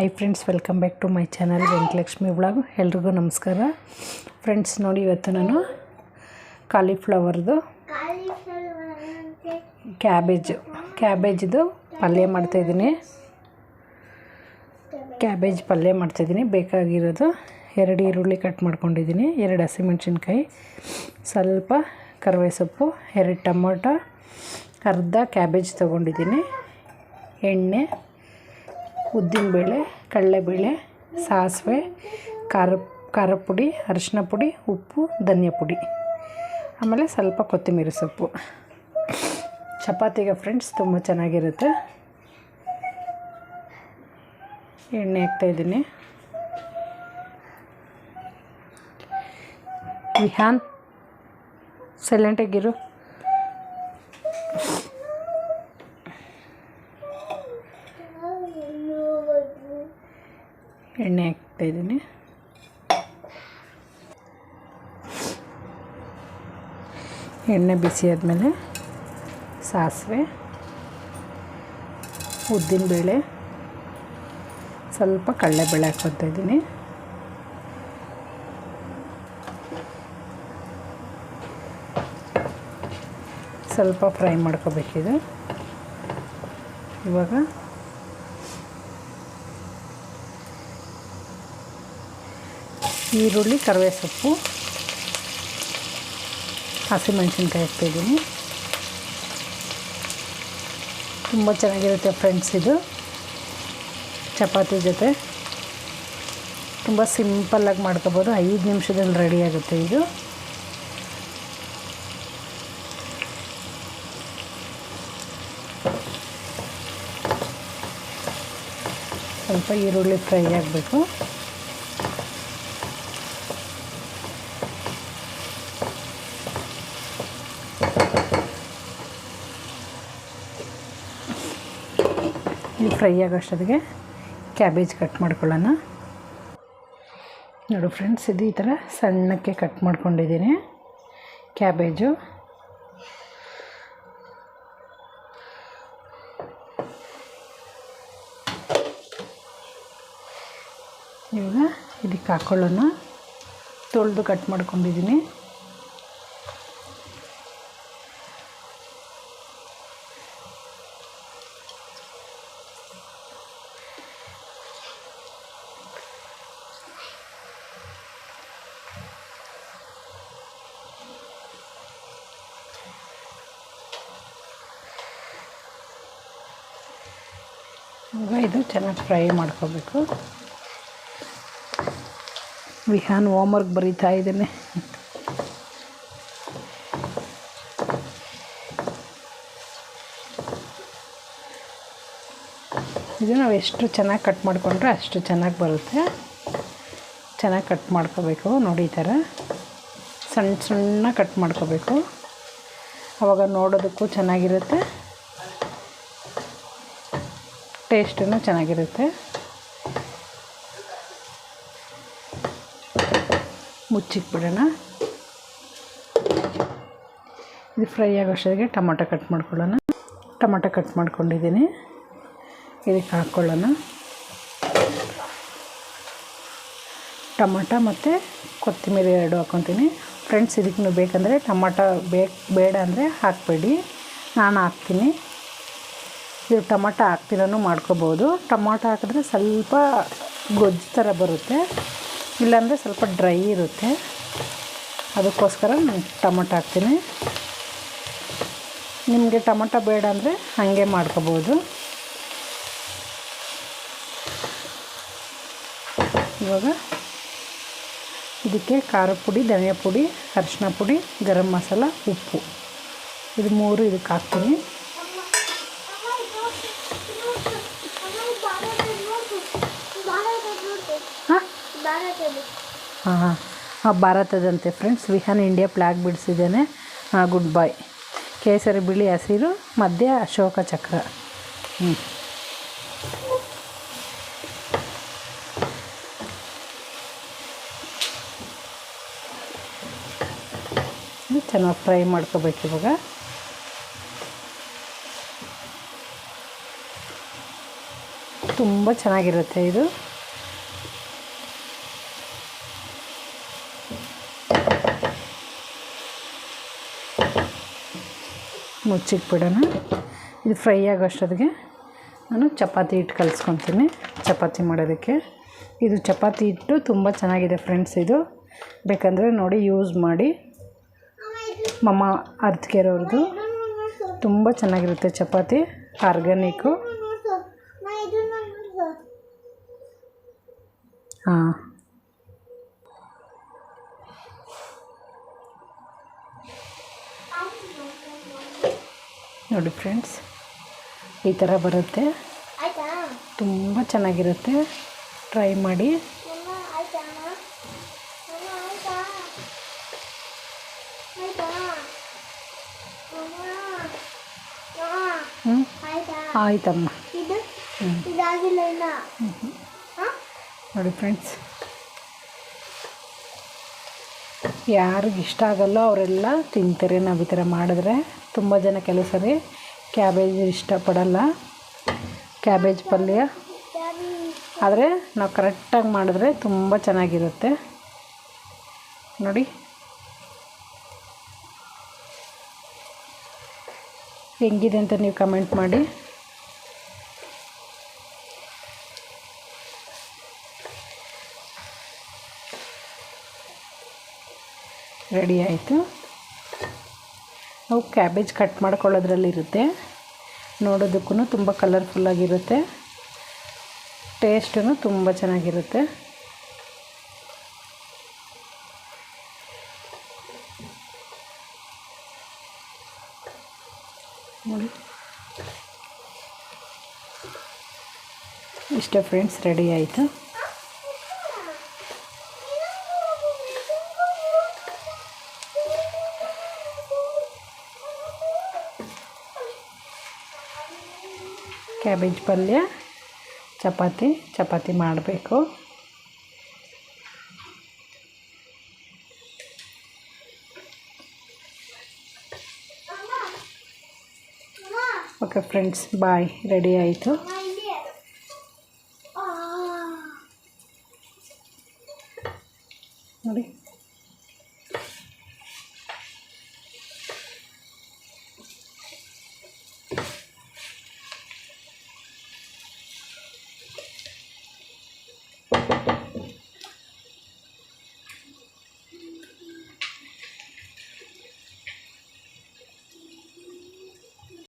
Hi friends welcome back to my channel Venkalakshmi blog ಎಲ್ರಿಗೂ ನಮಸ್ಕಾರ. Friends ನೋಡಿ ಇವತ್ತು ನಾನು ಕಾಲಿಫ್ಲವರ್ದು ಕ್ಯಾಬೇಜ್ ಕ್ಯಾಬೇಜ್ದು ಪಲ್ಯ ಮಾಡ್ತಾಯಿದ್ದೀನಿ ಕ್ಯಾಬೇಜ್ ಪಲ್ಯ ಮಾಡ್ತಾಯಿದ್ದೀನಿ ಬೇಕಾಗಿರೋದು ಎರಡು ಈರುಳ್ಳಿ ಕಟ್ ಮಾಡ್ಕೊಂಡಿದ್ದೀನಿ, ಎರಡು ಹಸಿಮೆಣ್ಸಿನ್ಕಾಯಿ, ಸ್ವಲ್ಪ ಕರಿವೆ ಸೊಪ್ಪು ಎರಡು ಟೊಮೊಟೊ, ಅರ್ಧ ಕ್ಯಾಬೇಜ್ ತೊಗೊಂಡಿದ್ದೀನಿ, ಎಣ್ಣೆ ಉದ್ದಿನಬೇಳೆ ಕಡಲೆಬೇಳೆ ಸಾಸಿವೆ, ಖಾರ ಖಾರ ಪುಡಿ, ಅರಿಶಿನ ಪುಡಿ, ಉಪ್ಪು, ಧನಿಯಾ ಪುಡಿ. ಆಮೇಲೆ ಸ್ವಲ್ಪ ಕೊತ್ತಂಬರಿ ಸೊಪ್ಪು. ಚಪಾತಿಗೆ ಫ್ರೆಂಡ್ಸ್ ತುಂಬ ಚೆನ್ನಾಗಿರುತ್ತೆ. ಎಣ್ಣೆ ಹಾಕ್ತಾಯಿದ್ದೀನಿ ವಿಹಾನ್ ಸೈಲೆಂಟಾಗಿರು ಎಣ್ಣೆ ಹಾಕ್ತಾಯಿದ್ದೀನಿ ಎಣ್ಣೆ ಬಿಸಿ ಆದಮೇಲೆ ಸಾಸಿವೆ ಉದ್ದಿನಬೇಳೆ ಸ್ವಲ್ಪ ಕಡಲೆಬೇಳೆ ಹಾಕ್ಕೊತಾ ಸ್ವಲ್ಪ ಫ್ರೈ ಮಾಡ್ಕೋಬೇಕಿದೆ. ಇವಾಗ ಈರುಳ್ಳಿ ಕರಿವೆ ಸೊಪ್ಪು ಹಸಿಮೆಣ್ಸಿನ್ಕಾಯಿ ಹಾಕ್ತಾಯಿದ್ದೀನಿ ತುಂಬ ಚೆನ್ನಾಗಿರುತ್ತೆ ಫ್ರೆಂಡ್ಸ್ ಇದು. ಚಪಾತಿ ಜೊತೆ. ತುಂಬ ಸಿಂಪಲ್ಲಾಗಿ ಮಾಡ್ಕೋಬೋದು. ಐದು ನಿಮಿಷದಲ್ಲಿ ರೆಡಿ ಆಗುತ್ತೆ ಇದು. ಸ್ವಲ್ಪ ಈರುಳ್ಳಿ ಫ್ರೈ ಆಗಬೇಕು. ಫ್ರೈ ಆಗೋಷ್ಟೊತ್ತಿಗೆ ಕ್ಯಾಬೇಜ್ ಕಟ್ ಮಾಡ್ಕೊಳ್ಳೋಣ. ನೋಡು ಫ್ರೆಂಡ್ಸ್, ಇದು ಈ ಥರ ಸಣ್ಣಕ್ಕೆ ಕಟ್ ಮಾಡ್ಕೊಂಡಿದ್ದೀನಿ ಕ್ಯಾಬೇಜು. ಇವಾಗ ಇದಕ್ಕೆ ಹಾಕ್ಕೊಳ್ಳೋಣ ತೊಳೆದು ಕಟ್ ಮಾಡ್ಕೊಂಡಿದ್ದೀನಿ. ಇದು ಚೆನ್ನಾಗಿ ಫ್ರೈ ಮಾಡ್ಕೋಬೇಕು. ವಿಹಾನ್ ಹೋಮ್ವರ್ಕ್ ಬರೀತಾ ಇದ್ದೇನೆ. ಇದು ನಾವು ಎಷ್ಟು ಚೆನ್ನಾಗಿ ಕಟ್ ಮಾಡಿಕೊಂಡ್ರೆ ಅಷ್ಟು ಚೆನ್ನಾಗಿ ಬರುತ್ತೆ. ಚೆನ್ನಾಗಿ ಕಟ್ ಮಾಡ್ಕೋಬೇಕು ನೋಡಿ ಈ ಥರ ಸಣ್ಣ ಸಣ್ಣ ಕಟ್ ಮಾಡ್ಕೋಬೇಕು. ಆವಾಗ ನೋಡೋದಕ್ಕೂ ಚೆನ್ನಾಗಿರುತ್ತೆ. ಟೇಸ್ಟೂ ಚೆನ್ನಾಗಿರುತ್ತೆ. ಮುಚ್ಚಿಕ್ಬಿಡೋಣ ಇದು ಫ್ರೈ ಆಗೋಷ್ಟೊತ್ತಿಗೆ ಟೊಮೊಟೊ ಕಟ್ ಮಾಡ್ಕೊಳ್ಳೋಣ. ಟೊಮೊಟೊ ಕಟ್ ಮಾಡ್ಕೊಂಡಿದ್ದೀನಿ. ಇದಕ್ಕೆ ಹಾಕ್ಕೊಳ್ಳೋಣ. ಟೊಮೊಟೊ ಮತ್ತು ಕೊತ್ತಂಬರಿ ಎರಡು ಹಾಕ್ಕೊತೀನಿ. ಫ್ರೆಂಡ್ಸ್, ಇದಕ್ಕೆ ನೀವು ಬೇಕಂದರೆ ಟೊಮೊಟೊ ಬೇಕು ಬೇಡ ಅಂದರೆ ಹಾಕಬೇಡಿ. ನಾನು ಹಾಕ್ತೀನಿ. ಇದು ಟೊಮೊಟೊ ಹಾಕ್ತಿರೋನು ಮಾಡ್ಕೋಬೋದು. ಟೊಮೊಟೊ ಹಾಕಿದ್ರೆ ಸ್ವಲ್ಪ ಗೊಜ್ಜು ಥರ ಬರುತ್ತೆ. ಇಲ್ಲಾಂದರೆ ಸ್ವಲ್ಪ ಡ್ರೈ ಇರುತ್ತೆ. ಅದಕ್ಕೋಸ್ಕರ ನಾನು ಟೊಮೊಟೊ ಹಾಕ್ತೀನಿ. ನಿಮಗೆ ಟೊಮೊಟೊ ಬೇಡ ಅಂದರೆ ಹಾಗೆ ಮಾಡ್ಕೋಬೋದು. ಇವಾಗ ಇದಕ್ಕೆ ಖಾರ ಪುಡಿ, ಧನಿಯಾ ಪುಡಿ ಅರಿಶಿನ ಪುಡಿ, ಗರಂ ಮಸಾಲ, ಉಪ್ಪು. ಇದು ಮೂರು ಇದಕ್ಕೆ ಹಾಕ್ತೀನಿ ಹಾಂ ಹಾಂ ಹಾಂ. ಭಾರತದಂತೆ ಫ್ರೆಂಡ್ಸ್ ವಿಹಾನ್ ಇಂಡಿಯಾ ಫ್ಲ್ಯಾಗ್ ಬಿಡಿಸಿದ್ದೇನೆ. ಹಾಂ ಗುಡ್ ಬಾಯ್ ಕೇಸರಿ ಬಿಳಿ ಹಸಿರು, ಮಧ್ಯ ಅಶೋಕ ಚಕ್ರ. ಹ್ಞೂ ಚೆನ್ನಾಗಿ ಫ್ರೈ ಮಾಡ್ಕೋಬೇಕು ಇವಾಗ. ತುಂಬ ಚೆನ್ನಾಗಿರುತ್ತೆ ಇದು. ಮುಚ್ಚಿಟ್ಬಿಡೋಣ. ಇದು ಫ್ರೈ ಆಗೋಷ್ಟೊತ್ತಿಗೆ ನಾನು ಚಪಾತಿ ಹಿಟ್ಟು ಕಲಿಸ್ಕೊತೀನಿ. ಚಪಾತಿ ಮಾಡೋದಕ್ಕೆ. ಇದು ಚಪಾತಿ ಹಿಟ್ಟು ತುಂಬ ಚೆನ್ನಾಗಿದೆ ಫ್ರೆಂಡ್ಸ್ ಇದು. ಬೇಕಂದರೆ ನೋಡಿ ಯೂಸ್ ಮಾಡಿ. ಮಮ್ಮ ಕೇರೋರ್ದು ತುಂಬ ಚೆನ್ನಾಗಿರುತ್ತೆ ಚಪಾತಿ. ಆರ್ಗ್ಯಾನಿಕ್ಕು ಹಾಂ. ನೋಡಿ ಫ್ರೆಂಡ್ಸ್ ಈ ಥರ ಬರುತ್ತೆ. ತುಂಬ ಚೆನ್ನಾಗಿರುತ್ತೆ. ಟ್ರೈ ಮಾಡಿ. ಹ್ಞೂ ಆಯ್ತಾ? ಆಯ್ತಮ್ಮ. ನೋಡಿ ಫ್ರೆಂಡ್ಸ್ ಯಾರಿಗೆ ಇಷ್ಟ ಆಗಲ್ಲೋ ಅವರೆಲ್ಲ ತಿಂತಾರೆ. ನಾವು ಈ ಥರ ಮಾಡಿದ್ರೆ ತುಂಬ ಜನ ಕೆಲವು ಸರಿ ಕ್ಯಾಬೇಜ್ ಇಷ್ಟಪಡಲ್ಲ. ಕ್ಯಾಬೇಜ್ ಪಲ್ಯ. ಆದರೆ ನಾವು ಕರೆಕ್ಟಾಗಿ ಮಾಡಿದ್ರೆ ತುಂಬ ಚೆನ್ನಾಗಿರುತ್ತೆ. ನೋಡಿ. ಹೆಂಗಿದೆ ಅಂತ ನೀವು ಕಮೆಂಟ್ ಮಾಡಿ. ರೆಡಿ ಆಯಿತು. ನಾವು ಕ್ಯಾಬೇಜ್ ಕಟ್ ಮಾಡ್ಕೊಳ್ಳೋದ್ರಲ್ಲಿರುತ್ತೆ ನೋಡೋದಕ್ಕೂ ತುಂಬ ಕಲರ್ಫುಲ್ಲಾಗಿರುತ್ತೆ ಟೇಸ್ಟೂ ತುಂಬ ಚೆನ್ನಾಗಿರುತ್ತೆ. ನೋಡಿ. ಇಷ್ಟೇ ಫ್ರೆಂಡ್ಸ್ ರೆಡಿ ಆಯಿತು? ಕ್ಯಾಬೇಜ್ ಪಲ್ಯ ಚಪಾತಿ ಚಪಾತಿ ಮಾಡಬೇಕು. ಓಕೆ ಫ್ರೆಂಡ್ಸ್ ಬಾಯ್ ರೆಡಿ ಆಯಿತು.